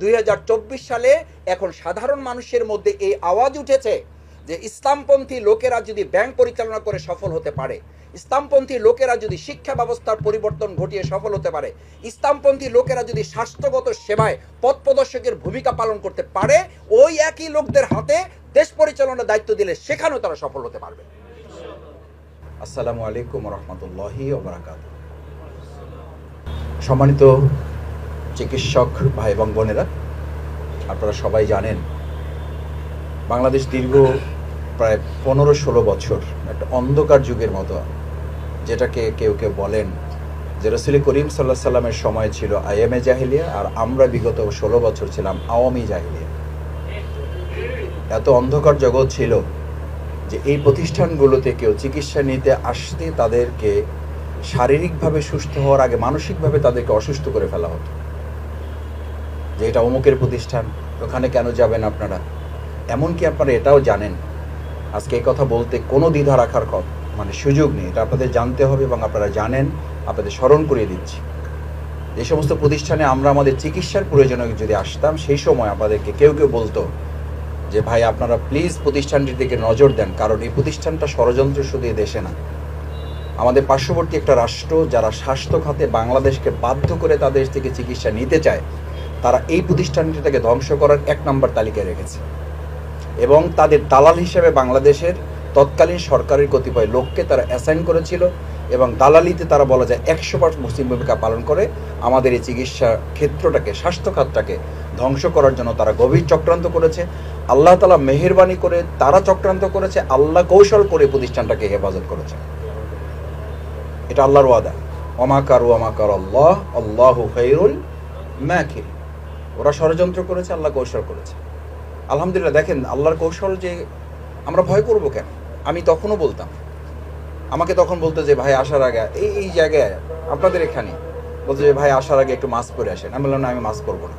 দুই হাজার চব্বিশ সালে এখন সাধারণ মানুষের মধ্যে এই আওয়াজ উঠেছে যে ইসলামপন্থী লোকেরা যদি ব্যাংক পরিচালনা করে সফল হতে পারে, ইসলামপন্থী লোকেরা যদি শিক্ষা ব্যবস্থার পরিবর্তন ঘটিয়ে সফল হতে পারে, ইসলামপন্থী লোকেরা যদি স্বাস্থ্যগত সেবায় পথ প্রদর্শকের ভূমিকা পালন করতে পারে, ওই একই লোকদের হাতে দেশ পরিচালনার দায়িত্ব দিলে সেখানেও তারা সফল হতে পারবে। আসসালামু আলাইকুম রহমতুল্লাহি সম্মানিত চিকিৎসক ভাই এবং বোনেরা, আপনারা সবাই জানেন, বাংলাদেশ দীর্ঘ প্রায় পনেরো ষোলো বছর একটা অন্ধকার যুগের মতো, যেটাকে কেউ কেউ বলেন যে রসুল করিম সাল্লাহ সাল্লামের সময় ছিল আইএমএ জাহিলিয়া আর আমরা বিগত ষোলো বছর ছিলাম আওয়ামী জাহিলিয়া। এত অন্ধকার জগৎ ছিল যে এই প্রতিষ্ঠানগুলোতে কেউ চিকিৎসা নিতে আসতে তাদেরকে শারীরিকভাবে সুস্থ হওয়ার আগে মানসিকভাবে তাদেরকে অসুস্থ করে ফেলা হতো। যে এটা অমুকের প্রতিষ্ঠান, ওখানে কেন যাবেন আপনারা? এমনকি আপনারা এটাও জানেন। আজকে এই কথা বলতে কোনো দ্বিধা রাখার মানে সুযোগ নেই। এটা আপনাদের জানতে হবে এবং আপনারা জানেন, আপনাদের স্মরণ করিয়ে দিচ্ছি। যে সমস্ত প্রতিষ্ঠানে আমরা আমাদের চিকিৎসার প্রয়োজনে যদি আসতাম, সেই সময় আমাদেরকে কেউ কেউ বলতো যে, ভাই, আপনারা প্লিজ প্রতিষ্ঠানটির দিকে নজর দেন, কারণ এই প্রতিষ্ঠানটা ষড়যন্ত্র শুধু দেশে না। আমাদের পার্শ্ববর্তী একটা রাষ্ট্র যারা স্বাস্থ্য খাতে বাংলাদেশকে বাধ্য করে তাদের থেকে চিকিৎসা নিতে চায় তারা এই প্রতিষ্ঠানটিটাকে ধ্বংস করার এক নম্বর তালিকায় রেখেছে। এবং তাদের দালাল হিসেবে বাংলাদেশের তৎকালীন সরকারের কতিপয় লোককে তারা অ্যাসাইন করেছিল এবং দালালিতে তারা বলা যায় একশো পার্সেন্ট মুসলিম ভূমিকা পালন করে। আমাদের এই চিকিৎসা ক্ষেত্রটাকে স্বাস্থ্য খাতটাকে ধ্বংস করার জন্য তারা গভীর চক্রান্ত করেছে। আল্লাহ তালা মেহেরবানি করে তারা চক্রান্ত করেছে, আল্লাহ কৌশল করে প্রতিষ্ঠানটাকে হেফাজত করেছে। এটা আল্লাহর ওয়াদা। অমাকার ওয়ামাকার আল্লাহ আল্লাহ খৈরুল ম্যাখির ওরা ষড়যন্ত্র করেছে, আল্লাহ কৌশল করেছে। আলহামদুলিল্লাহ, দেখেন, আল্লাহর কৌশল যে আমরা ভয় করব কেন? আমি তখনও বলতাম। আমাকে তখন বলতো যে, ভাই, আসার আগে, এই এই জায়গায়, আপনাদের এখানে। বলতো যে, ভাই, আসার আগে একটু মাস্ক পরে আসেন। আমি বললাম, না, আমি মাস্ক পরবো না।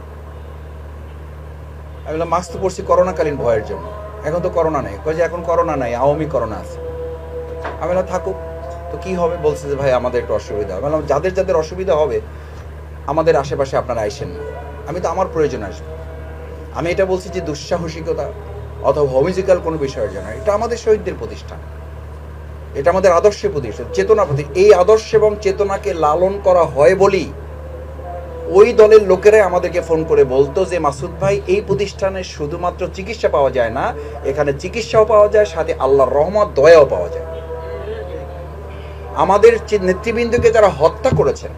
আমি বললাম মাস্ক তো পরছি করোনাকালীন ভয়ের জন্য। এখন তো করোনা নেই। যে, এখন করোনা নাই, আওয়ামী করোনা আছে। আমি বললাম, থাকুক। তো কি হবে? বলছে যে, ভাই, আমাদের একটু অসুবিধা আমি বললাম, যাদের যাদের অসুবিধা হবে, আমাদের আশেপাশে আপনারা আইসেন না। আমি তো আমার প্রয়োজন আসব। আমি এটা বলছি যে দুঃসাহসিকতা অথবা হোমিজিক্যাল কোনো বিষয়ের জন্য এটা আমাদের শহীদদের প্রতিষ্ঠান। এটা আমাদের আদর্শের প্রতিষ্ঠান, চেতনা প্রতি, এই আদর্শ এবং চেতনাকে লালন করা হয় বলেই ওই দলের লোকেরাই আমাদেরকে ফোন করে বলতো যে, মাসুদ ভাই, এই প্রতিষ্ঠানে শুধুমাত্র চিকিৎসা পাওয়া যায় না, এখানে চিকিৎসাও পাওয়া যায়, সাথে আল্লাহর রহমত, দয়াও পাওয়া যায়। আমাদের নেতৃবৃন্দকে যারা হত্যা করেছেন,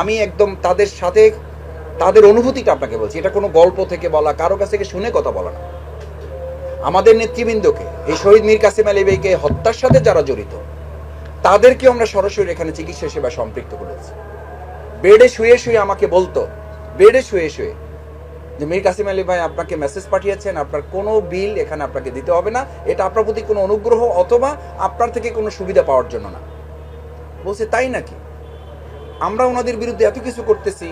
আমি একদম তাদের সাথে তাদের অনুভূতিটা আপনাকে বলছি। এটা কোনো গল্প থেকে বলা, কারও কাছ থেকে শুনে কথা বলা না। আমাদের নেতৃবৃন্দকে, এই শহীদ মীর কাসিম আলী বেইকে হত্যার সাথে যারা জড়িত, তাদেরকেও আমরা সরাসরি এখানে চিকিৎসা সেবা সম্পৃক্ত করেছি। বেডে শুয়ে শুয়ে আমাকে বলতো, বেডে শুয়ে শুয়ে, যে মীর কাসিম আলী ভাই আপনাকে মেসেজ পাঠিয়েছেন, আপনার কোনো বিল এখানে আপনাকে দিতে হবে না, এটা আপনার প্রতি কোনো অনুগ্রহ অথবা আপনার থেকে কোনো সুবিধা পাওয়ার জন্য না। বলছে, তাই নাকি? আমরা ওনাদের বিরুদ্ধে এত কিছু করতেছি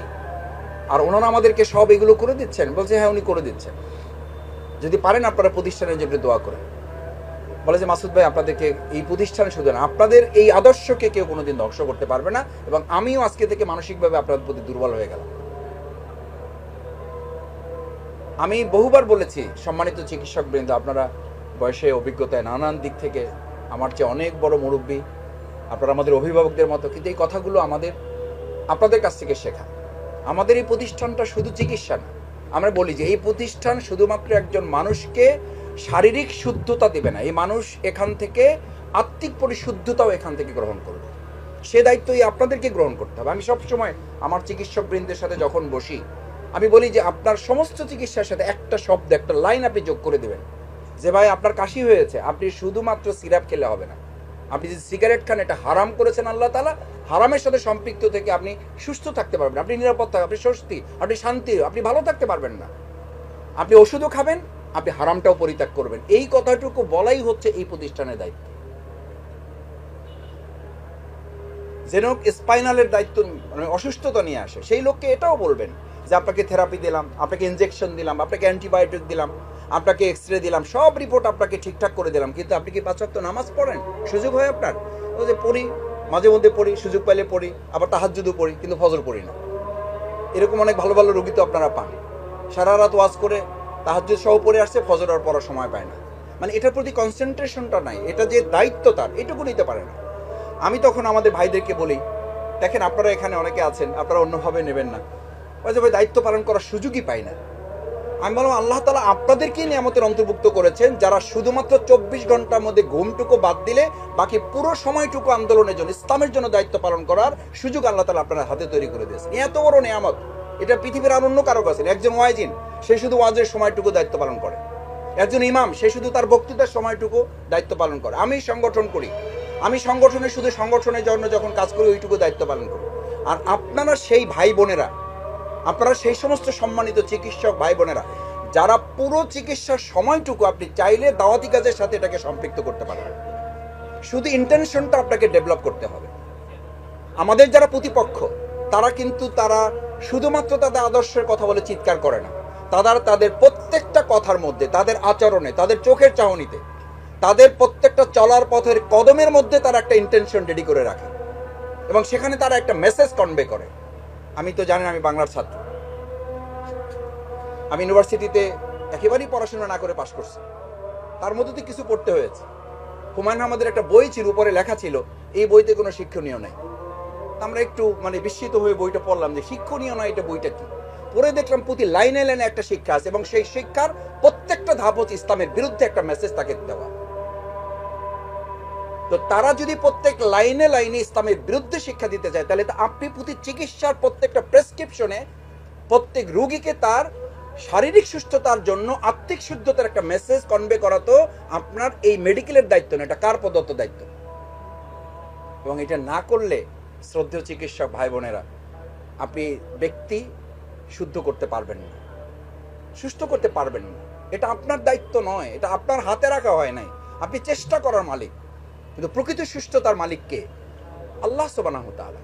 আর ওনারা আমাদেরকে সব এগুলো করে দিচ্ছেন। বলছে হ্যাঁ উনি করে দিচ্ছেন। যদি পারেন, আপনারা প্রতিষ্ঠানের জন্য দোয়া করে বলে যে, মাসুদ ভাই, আপনাদেরকে এই প্রতিষ্ঠানে শুধু না, আপনাদের এই আদর্শকে কেউ কোনোদিন ধ্বংস করতে পারবে না এবং আমিও আজকে থেকে মানসিকভাবে আপনাদের প্রতি দুর্বল হয়ে গেলাম। আমি বহুবার বলেছি, সম্মানিত চিকিৎসক বৃন্দ, আপনারা বয়সে, অভিজ্ঞতায় নানান দিক থেকে আমার চেয়ে অনেক বড় মুরব্বী। আপনারা আমাদের অভিভাবকদের মতো, কিন্তু এই কথাগুলো আমাদের, আপনাদের কাছ থেকে শেখা। আমাদের এই প্রতিষ্ঠানটা শুধু চিকিৎসা না। আমরা বলি যে এই প্রতিষ্ঠান শুধুমাত্র একজন মানুষকে শারীরিক শুদ্ধতা দেবে না। এই মানুষ এখান থেকে আত্মিক পরিশুদ্ধতাও এখান থেকে গ্রহণ করবে। সে দায়িত্ব এই আপনাদেরকে গ্রহণ করতে হবে। আমি সবসময় আমার চিকিৎসক বৃন্দের সাথে যখন বসি, আমি বলি যে আপনার সমস্ত চিকিৎসার সাথে একটা শব্দ, একটা লাইন আপনি যোগ করে দেবেন। যে ভাই, আপনার কাশি হয়েছে। আপনি শুধুমাত্র সিরাপ খেলে হবে না। আপনি যদি সিগারেট খান, এটা হারাম করেছেন আল্লাহ তালা হারামের সাথে সম্পৃক্ত থেকে আপনি সুস্থ থাকতে পারবেন আপনি নিরাপদ থাকবেন আপনি স্বস্তি, আপনি শান্তি, আপনি ভালো থাকতে পারবেন না। আপনি ওষুধও খাবেন, আপনি হারামটাও পরিত্যাগ করবেন। এই কথাটুকু বলাই হচ্ছে এই প্রতিষ্ঠানের দায়িত্ব। যেন স্পাইনালের দায়িত্ব মানে অসুস্থতা নিয়ে আসে, সেই লোককে এটাও বলবেন যে, আপনাকে থেরাপি দিলাম, আপনাকে ইনজেকশন দিলাম, আপনাকে অ্যান্টিবায়োটিক দিলাম। আপনাকে এক্স রে দিলাম, সব রিপোর্ট আপনাকে ঠিকঠাক করে দিলাম। কিন্তু আপনি কি পাঁচ ওয়াক্ত নামাজ পড়েন? সুযোগ হয় আপনার? ও যে পড়ি, মাঝে মধ্যে পড়ি, সুযোগ পাইলে পড়ি, আবার তাহাজুদও পড়ি, কিন্তু ফজর পড়ি না। এরকম অনেক ভালো ভালো রোগী তো আপনারা পান। সারা রাত ওয়াজ করে তাহাজ্জুদ সহ পড়ে আসছে, ফজর আর পড়ার সময় পায় না। মানে এটার প্রতি কনসেন্ট্রেশনটা নাই, এটা যে দায়িত্ব তার, এটুকু নিতে পারে না। আমি তখন আমাদের ভাইদেরকে বলি, দেখেন, আপনারা এখানে অনেকে আছেন, আপনারা অন্যভাবে নেবেন না। ওই যে ভাই, দায়িত্ব পালন করার সুযোগই পাই না। আমি বললাম, আল্লাহ তালা আপনাদেরকেই নিয়ামতের অন্তর্ভুক্ত করেছেন, যারা শুধুমাত্র চব্বিশ ঘণ্টার মধ্যে ঘুমটুকু বাদ দিলে, বাকি পুরো সময়টুকু আন্দোলনের জন্য, ইসলামের জন্য দায়িত্ব পালন করার সুযোগ আল্লাহ তালা আপনার হাতে তৈরি করে দিয়েছেন। এত বড় নিয়ামত। এটা পৃথিবীর আর অন্য কারও কাছে। একজন ওয়াইজিন সে শুধু ওয়াজের সময়টুকু দায়িত্ব পালন করে। একজন ইমাম, সে শুধু তার বক্তৃতার সময়টুকু দায়িত্ব পালন করে। আমি সংগঠন করি। আমি সংগঠনে, শুধু সংগঠনের জন্য যখন কাজ করি, ওইটুকু দায়িত্ব পালন করি। আর আপনারা সেই ভাই বোনেরা আপনারা সেই সমস্ত সম্মানিত চিকিৎসক ভাই বোনেরা, যারা পুরো চিকিৎসার সময়টুকু আপনি চাইলে দাওয়াতি কাজের সাথে এটাকে সম্পৃক্ত করতে পারেন। শুধু ইন্টেনশনটা আপনাকে ডেভেলপ করতে হবে। আমাদের যারা প্রতিপক্ষ, তারা কিন্তু তারা শুধুমাত্র তাদের আদর্শের কথা বলে চিৎকার করে না। তারা তাদের প্রত্যেকটা কথার মধ্যে, তাদের আচরণে, তাদের চোখের চাহনিতে, তাদের প্রত্যেকটা চলার পথের কদমের মধ্যে তারা একটা ইন্টেনশন রেডি করে রাখে। এবং সেখানে তারা একটা মেসেজ কনভে করে। আমি তো জানেন আমি বাংলার ছাত্র। আমি ইউনিভার্সিটিতে একেবারেই পড়াশোনা না করে পাশ করছি। তার মধ্যে তো কিছু পড়তে হয়েছে। হুমায়ুন আহমদের একটা বই ছিল, উপরে লেখা ছিল, এই বইতে কোনো শিক্ষণীয় নাই। আমরা একটু মানে বিস্মিত হয়ে বইটা পড়লাম যে শিক্ষণীয় নয় এটা বইটা কি? পরে দেখলাম প্রতি লাইনে লাইনে একটা শিক্ষা আছে এবং সেই শিক্ষার প্রত্যেকটা ধাপ হচ্ছে ইসলামের বিরুদ্ধে একটা মেসেজ তাকে দেওয়া। তো তারা যদি প্রত্যেক লাইনে লাইনে ইসলামের বিরুদ্ধে শিক্ষা দিতে চায়, তাহলে তো আপনি প্রতি চিকিৎসার প্রত্যেকটা প্রেসক্রিপশনে প্রত্যেক রোগীকে তার শারীরিক সুস্থতার জন্য আত্মিক শুদ্ধতার একটা মেসেজ কনভে করা তো আপনার এই মেডিকেলের দায়িত্ব না, এটা কার প্রদত্ত দায়িত্ব? এবং এটা না করলে শ্রদ্ধেয় চিকিৎসক ভাই বোনেরা আপনি ব্যক্তি শুদ্ধ করতে পারবেন না, সুস্থ করতে পারবেন না। এটা আপনার দায়িত্ব নয়, এটা আপনার হাতে রাখা হয় নাই। আপনি চেষ্টা করার মালিক। কিন্তু প্রকৃত সুস্থতার মালিক কে আল্লাহ সুবহানাহু ওয়া তাআলা।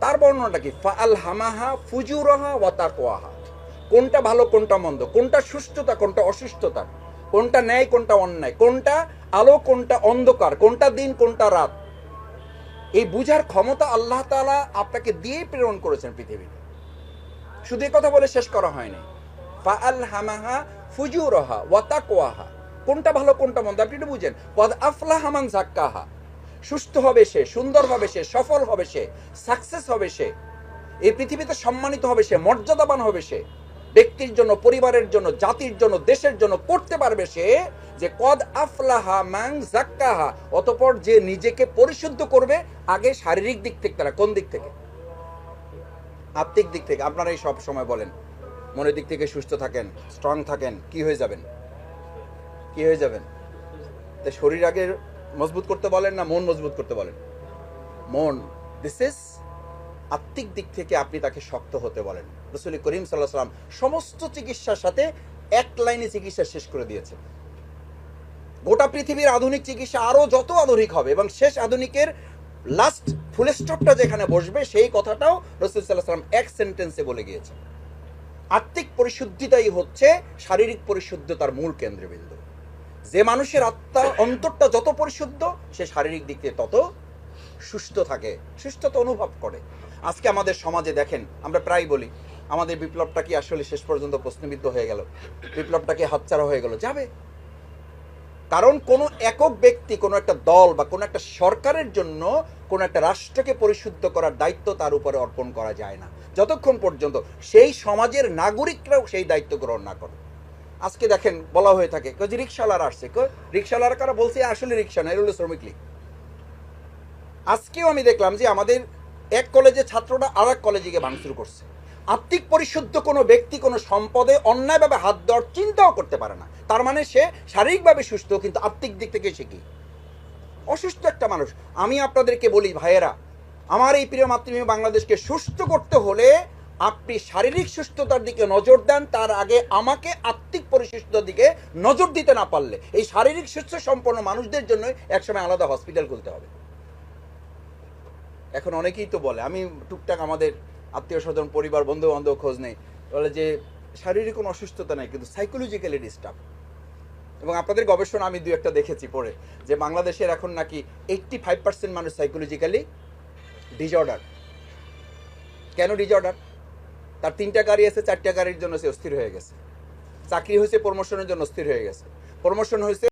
তার বর্ণনাটা কি? ফাআল হামাহা ফুজুরাহা ওয়া তাকওয়াহা। কোনটা ভালো, কোনটা মন্দ? কোনটা সুস্থতা, কোনটা অসুস্থতা? কোনটা ন্যায়, কোনটা অন্যায়? কোনটা আলো, কোনটা অন্ধকার? কোনটা দিন, কোনটা রাত? এই বুঝার ক্ষমতা আল্লাহ তাআলা আপনাকে দিয়েই প্রেরণ করেছেন পৃথিবীতে। শুধু কথা বলে শেষ করা হয়নি। ফাআল হামাহা ফুজুরাহা ওয়া তাকওয়াহা। কোনটা ভালো, কোনটা মন্দ? আপনি একটু বুঝেন। কদ আফলাহা মান জাক্কাহা সুস্থ হবে সে, সুন্দর হবে সে, সফল হবে সে, সাকসেস হবে সে। এই পৃথিবীতে সম্মানিত হবে সে, মর্যাদাবান হবে সে। ব্যক্তির জন্য, পরিবারের জন্য, জাতির জন্য, দেশের জন্য করতে পারবে সে যে কদ আফলাহা ম্যাং জাক্কাহা অতপর যে নিজেকে পরিশুদ্ধ করবে, আগে শারীরিক দিক থেকে তারা কোন দিক থেকে? আত্মিক দিক থেকে। আপনারাই সব সময় বলেন, মনের দিক থেকে সুস্থ থাকেন স্ট্রং থাকেন, কি হয়ে যাবেন? কি হয়ে যাবেন? তো শরীর আগে মজবুত করতে বলেন না মন মজবুত করতে বলেন? মন দিস ইজ আত্মিক দিক থেকে আপনি তাকে শক্ত হতে বলেন। রসুল করিম সাল্লাহ সাল্লাম সমস্ত চিকিৎসার সাথে এক লাইনে চিকিৎসা শেষ করে দিয়েছে গোটা পৃথিবীর আধুনিক চিকিৎসা আরও যত আধুনিক হবে এবং শেষ আধুনিকের লাস্ট ফুল স্টপটা যেখানে বসবে, সেই কথাটাও রসুল সাল্লাহ সাল্লাম এক সেন্টেন্সে বলে গিয়েছে আত্মিক পরিশুদ্ধিতাই হচ্ছে শারীরিক পরিশুদ্ধতার মূল কেন্দ্রবিন্দু। যে মানুষের আত্মা অন্তরটা যত পরিশুদ্ধ, সে শারীরিক দিক তত সুস্থ থাকে, সুস্থতা অনুভব করে। আজকে আমাদের সমাজে দেখেন, আমরা প্রায় বলি, আমাদের বিপ্লবটা কি আসলে শেষ পর্যন্ত প্রশ্নবিদ্ধ হয়ে গেল? বিপ্লবটা কি হাতছাড়া হয়ে গেল? যাবে। কারণ কোনো একক ব্যক্তি, কোনো একটা দল বা কোনো একটা সরকারের জন্য কোনো একটা রাষ্ট্রকে পরিশুদ্ধ করার দায়িত্ব তার উপরে অর্পণ করা যায় না। যতক্ষণ পর্যন্ত সেই সমাজের নাগরিকরাও সেই দায়িত্ব গ্রহণ না করে। আজকে দেখেন, বলা হয়ে থাকে কই যে রিক্সাওয়ালারা আসছে। কই রিক্সাওয়ালারা কারা বলছে, আসলে রিক্সা না এর হলো শ্রমিক লীগ। আজকেও আমি দেখলাম যে আমাদের এক কলেজে ছাত্ররা আর এক কলেজে গিয়ে ভাঙচুর করছে। আত্মিক পরিশুদ্ধ কোনো ব্যক্তি কোনো সম্পদে অন্যায়ভাবে হাত দেওয়ার চিন্তাও করতে পারে না। তার মানে সে শারীরিকভাবে সুস্থ, কিন্তু আত্মিক দিক থেকে সে কি? অসুস্থ একটা মানুষ। আমি আপনাদেরকে বলি, ভাইয়েরা, আমার এই প্রিয় মাতৃভূমি বাংলাদেশকে সুস্থ করতে হলে আপনি শারীরিক সুস্থতার দিকে নজর দেন, তার আগে আমাকে আত্মিক পরিশুদ্ধতার দিকে নজর দিতে না পারলে এই শারীরিক সুস্থ সম্পন্ন মানুষদের জন্য একসময় আলাদা হসপিটাল খুলতে হবে। এখন অনেকেই তো বলে, আমি টুকটাক আমাদের আত্মীয় স্বজন, পরিবার বন্ধু বান্ধব খোঁজ নেই, বলে যে শারীরিক কোনো অসুস্থতা নেই, কিন্তু সাইকোলজিক্যালি ডিস্টার্ব এবং আপনাদের গবেষণা আমি দু একটা দেখেছি পড়ে, যে বাংলাদেশের এখন নাকি এইট্টি ফাইভ পার্সেন্ট মানুষ সাইকোলজিক্যালি ডিজঅর্ডার কেন ডিজঅর্ডার তার তিনটা গাড়ি আছে, চারটা গাড়ির জন্য সে অস্থির হয়ে গেছে। চাকরি হয়েছে প্রমোশনের জন্য অস্থির হয়ে গেছে। প্রমোশন হয়েছে